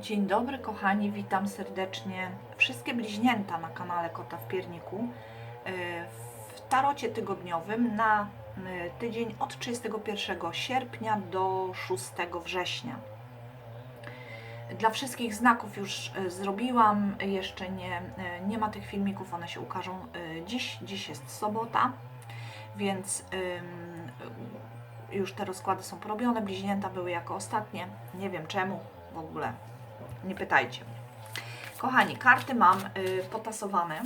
Dzień dobry kochani, witam serdecznie wszystkie bliźnięta na kanale Kota w Pierniku e, w tarocie tygodniowym na e, tydzień od 31 sierpnia do 6 września. Dla wszystkich znaków już e, zrobiłam, jeszcze nie, nie ma tych filmików, one się ukażą dziś. Dziś jest sobota, więc już te rozkłady są porobione. Bliźnięta były jako ostatnie. Nie wiem czemu w ogóle. Nie pytajcie mnie. Kochani, karty mam y, potasowane.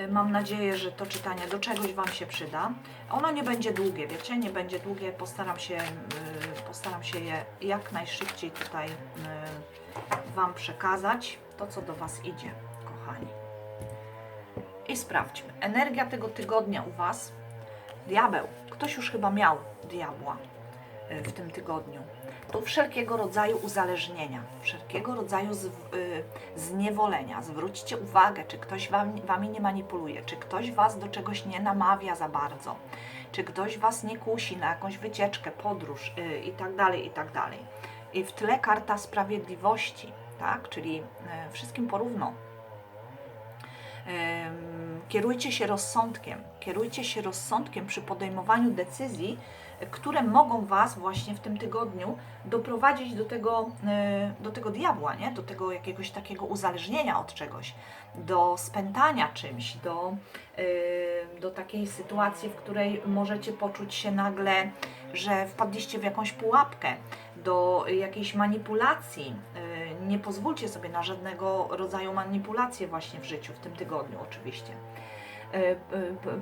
Y, Mam nadzieję, że to czytanie do czegoś Wam się przyda. Ono nie będzie długie, wiecie, nie będzie długie. Postaram się, y, postaram się je jak najszybciej tutaj y, Wam przekazać. To, co do Was idzie, kochani. I sprawdźmy. Energia tego tygodnia u Was. Diabeł. Ktoś już chyba miał diabła w tym tygodniu. To wszelkiego rodzaju uzależnienia, wszelkiego rodzaju z, y, zniewolenia. Zwróćcie uwagę, czy ktoś wam, Wami nie manipuluje, czy ktoś Was do czegoś nie namawia za bardzo, czy ktoś Was nie kusi na jakąś wycieczkę, podróż y, i tak dalej, i tak dalej. I w tle karta sprawiedliwości, tak? czyli y, wszystkim porówno. Kierujcie się rozsądkiem, kierujcie się rozsądkiem przy podejmowaniu decyzji, które mogą Was właśnie w tym tygodniu doprowadzić do tego, e, do tego diabła, nie? do tego jakiegoś takiego uzależnienia od czegoś, do spętania czymś, do, e, do takiej sytuacji, w której możecie poczuć się nagle, że wpadliście w jakąś pułapkę, do jakiejś manipulacji. E, Nie pozwólcie sobie na żadnego rodzaju manipulacje właśnie w życiu, w tym tygodniu oczywiście.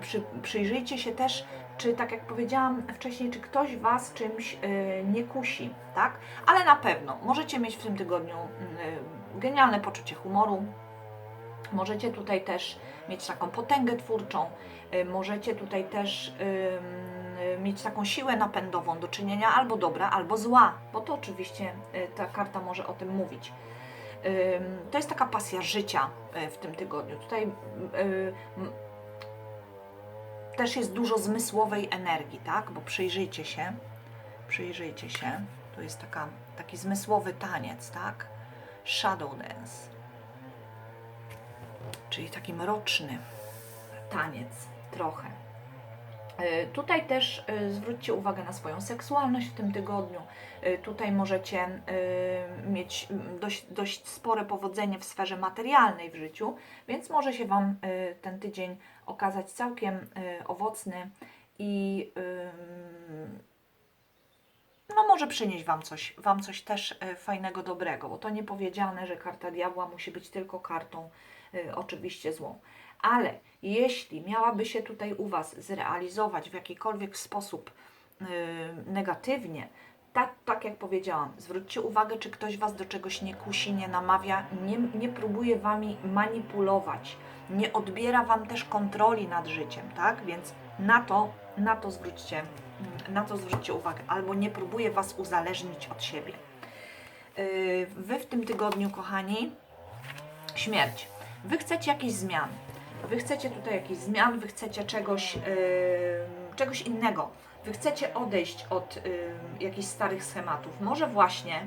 Przy, przyjrzyjcie się też, czy tak jak powiedziałam wcześniej, czy ktoś Was czymś e, nie kusi, tak? Ale na pewno możecie mieć w tym tygodniu e, genialne poczucie humoru, możecie tutaj też mieć taką potęgę twórczą, e, możecie tutaj też mieć taką siłę napędową do czynienia albo dobra, albo zła, bo to oczywiście ta karta może o tym mówić. To jest taka pasja życia w tym tygodniu. Tutaj y, też jest dużo zmysłowej energii, tak? Bo przyjrzyjcie się, przyjrzyjcie się. Tu jest taka, taki zmysłowy taniec, tak? Shadow dance. Czyli taki mroczny taniec trochę. E, Tutaj też e, zwróćcie uwagę na swoją seksualność w tym tygodniu. E, Tutaj możecie mieć dość, dość spore powodzenie w sferze materialnej w życiu, więc może się Wam ten tydzień okazać całkiem owocny i no może przynieść Wam coś, Wam coś też fajnego, dobrego, bo to nie powiedziane, że karta diabła musi być tylko kartą oczywiście złą. Ale jeśli miałaby się tutaj u Was zrealizować w jakikolwiek sposób y, negatywnie, tak, tak jak powiedziałam, zwróćcie uwagę, czy ktoś Was do czegoś nie kusi, nie namawia, nie, nie próbuje Wami manipulować, nie odbiera Wam też kontroli nad życiem, tak? Więc na to, na to zwróćcie, na to zwróćcie uwagę, albo nie próbuje Was uzależnić od siebie. Y, Wy w tym tygodniu, kochani, śmierć. Wy chcecie jakichś zmian. Wy chcecie tutaj jakichś zmian, wy chcecie czegoś, czegoś innego. Wy chcecie odejść od jakichś starych schematów. Może właśnie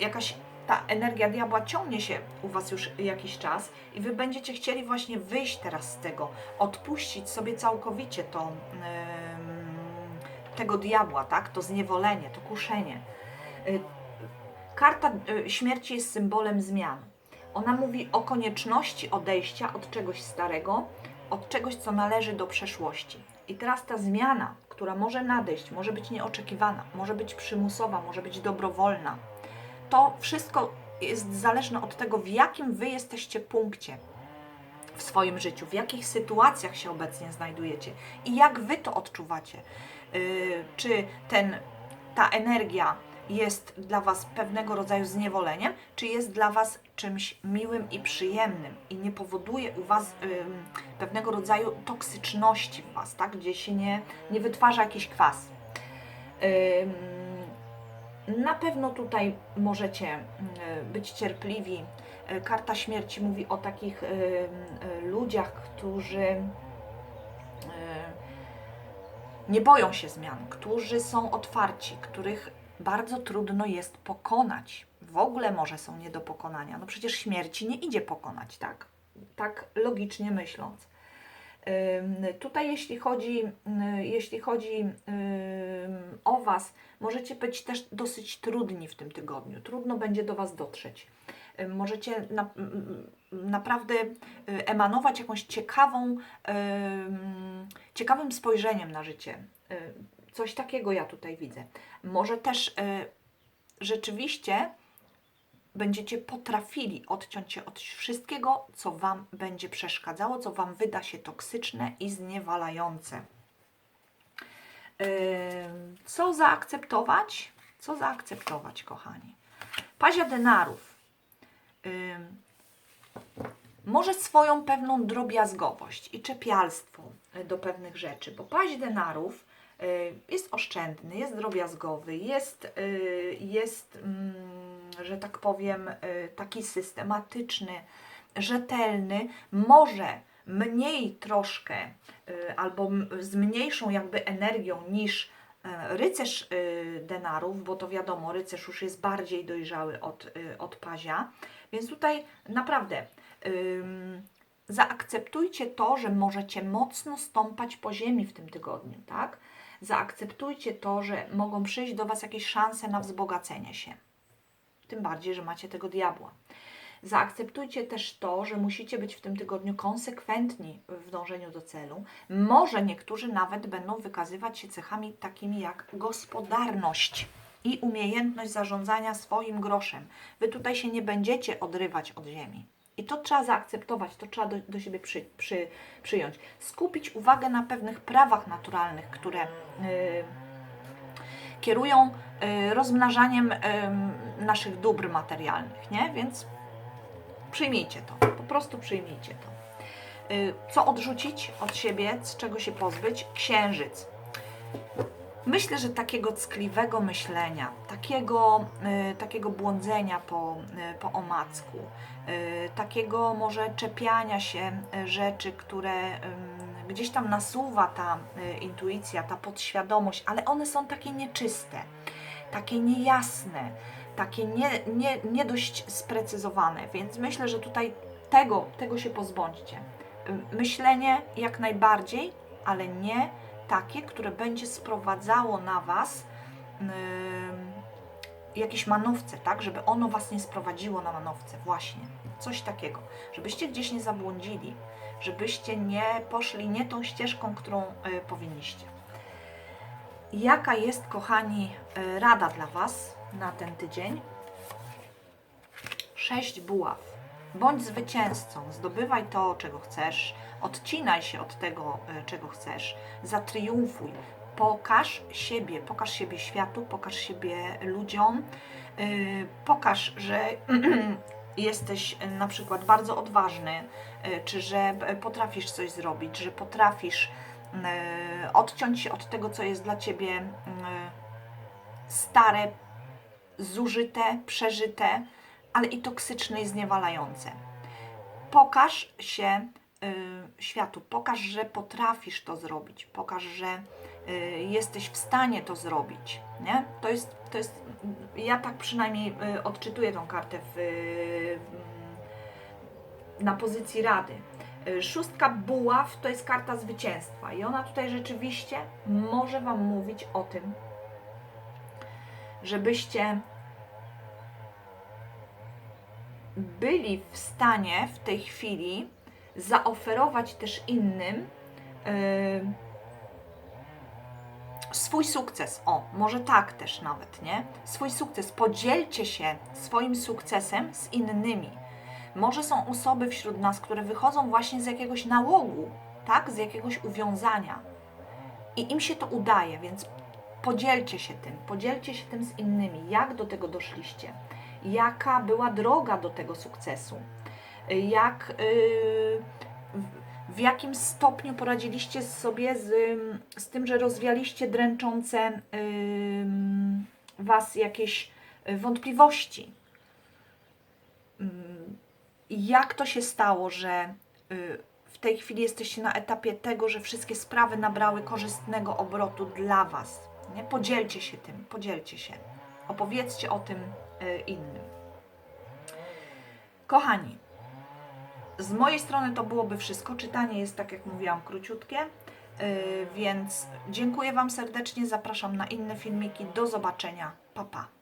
jakaś ta energia diabła ciągnie się u Was już jakiś czas i Wy będziecie chcieli właśnie wyjść teraz z tego, odpuścić sobie całkowicie to, tego diabła, tak? To zniewolenie, to kuszenie. Yy, Karta y, śmierci jest symbolem zmian. Ona mówi o konieczności odejścia od czegoś starego, od czegoś, co należy do przeszłości. I teraz ta zmiana, która może nadejść, może być nieoczekiwana, może być przymusowa, może być dobrowolna. To wszystko jest zależne od tego, w jakim wy jesteście punkcie w swoim życiu, w jakich sytuacjach się obecnie znajdujecie i jak wy to odczuwacie. Yy, czy ten, ta energia jest dla Was pewnego rodzaju zniewoleniem, czy jest dla Was czymś miłym i przyjemnym i nie powoduje u Was pewnego rodzaju toksyczności w Was, tak? gdzie się nie, nie wytwarza jakiś kwas. Na pewno tutaj możecie być cierpliwi. Karta śmierci mówi o takich y, ludziach, którzy y, nie boją się zmian, którzy są otwarci, których bardzo trudno jest pokonać. W ogóle może są nie do pokonania. No przecież śmierci nie idzie pokonać, tak? Tak logicznie myśląc. Tutaj jeśli chodzi, jeśli chodzi o Was, możecie być też dosyć trudni w tym tygodniu. Trudno będzie do Was dotrzeć. Możecie na, naprawdę y, emanować jakąś ciekawą, ym, ciekawym spojrzeniem na życie. Coś takiego ja tutaj widzę. Może też y, rzeczywiście będziecie potrafili odciąć się od wszystkiego, co Wam będzie przeszkadzało, co Wam wyda się toksyczne i zniewalające. Ym, Co zaakceptować? Co zaakceptować, kochani? Pazia denarów. Ym, Może swoją pewną drobiazgowość i czepialstwo do pewnych rzeczy, bo paź denarów jest oszczędny, jest drobiazgowy, jest, y, jest mm, że tak powiem, y, taki systematyczny, rzetelny, może mniej troszkę y, albo z mniejszą jakby energią niż rycerz y, denarów, bo to wiadomo, rycerz już jest bardziej dojrzały od, y, od pazia, więc tutaj naprawdę zaakceptujcie to, że możecie mocno stąpać po ziemi w tym tygodniu, tak? Zaakceptujcie to, że mogą przyjść do Was jakieś szanse na wzbogacenie się. Tym bardziej, że macie tego diabła. Zaakceptujcie też to, że musicie być w tym tygodniu konsekwentni w dążeniu do celu. Może niektórzy nawet będą wykazywać się cechami takimi jak gospodarność i umiejętność zarządzania swoim groszem. Wy tutaj się nie będziecie odrywać od ziemi. I to trzeba zaakceptować, to trzeba do, do siebie przy, przy, przyjąć. Skupić uwagę na pewnych prawach naturalnych, które. Yy, kierują y, rozmnażaniem ym, naszych dóbr materialnych, nie? Więc przyjmijcie to, po prostu przyjmijcie to. Y, Co odrzucić od siebie, z czego się pozbyć? Księżyc. Myślę, że takiego ckliwego myślenia, takiego, y, takiego błądzenia po, y, po omacku, y, takiego może czepiania się y, rzeczy, które ym, gdzieś tam nasuwa ta y, intuicja, ta podświadomość, ale one są takie nieczyste, takie niejasne, takie nie, nie, nie dość sprecyzowane, więc myślę, że tutaj tego, tego się pozbądźcie. Y, Myślenie jak najbardziej, ale nie takie, które będzie sprowadzało na Was ym, jakieś manowce, tak? Żeby ono Was nie sprowadziło na manowce, właśnie. Coś takiego. Żebyście gdzieś nie zabłądzili, żebyście nie poszli nie tą ścieżką, którą y, powinniście. Jaka jest, kochani, y, rada dla Was na ten tydzień? Sześć buław. Bądź zwycięzcą, zdobywaj to, czego chcesz, odcinaj się od tego, y, czego chcesz, zatriumfuj, pokaż siebie, pokaż siebie światu, pokaż siebie ludziom, y, pokaż, że jesteś y, na przykład bardzo odważny, czy że potrafisz coś zrobić, że potrafisz odciąć się od tego, co jest dla ciebie stare, zużyte, przeżyte, ale i toksyczne i zniewalające. Pokaż się światu, pokaż, że potrafisz to zrobić, pokaż, że y, jesteś w stanie to zrobić. Nie? To jest, to jest, ja tak przynajmniej y, odczytuję tą kartę w, y, na pozycji rady. Y, Szóstka buław to jest karta zwycięstwa i ona tutaj rzeczywiście może Wam mówić o tym, żebyście byli w stanie w tej chwili zaoferować też innym swój sukces. O, może tak też nawet, nie? Swój sukces. Podzielcie się swoim sukcesem z innymi. Może są osoby wśród nas, które wychodzą właśnie z jakiegoś nałogu, tak? Z jakiegoś uwiązania. I im się to udaje, więc podzielcie się tym, podzielcie się tym z innymi. Jak do tego doszliście? Jaka była droga do tego sukcesu? Jak, yy, w- jakim stopniu poradziliście sobie z, z tym, że rozwialiście dręczące Was jakieś y, wątpliwości? Jak to się stało, że y, w tej chwili jesteście na etapie tego, że wszystkie sprawy nabrały korzystnego obrotu dla Was? Nie? Podzielcie się tym, podzielcie się. opowiedzcie o tym y, innym. Kochani, z mojej strony to byłoby wszystko. Czytanie jest, tak jak mówiłam, króciutkie, yy, więc dziękuję Wam serdecznie. Zapraszam na inne filmiki. Do zobaczenia. Pa, pa.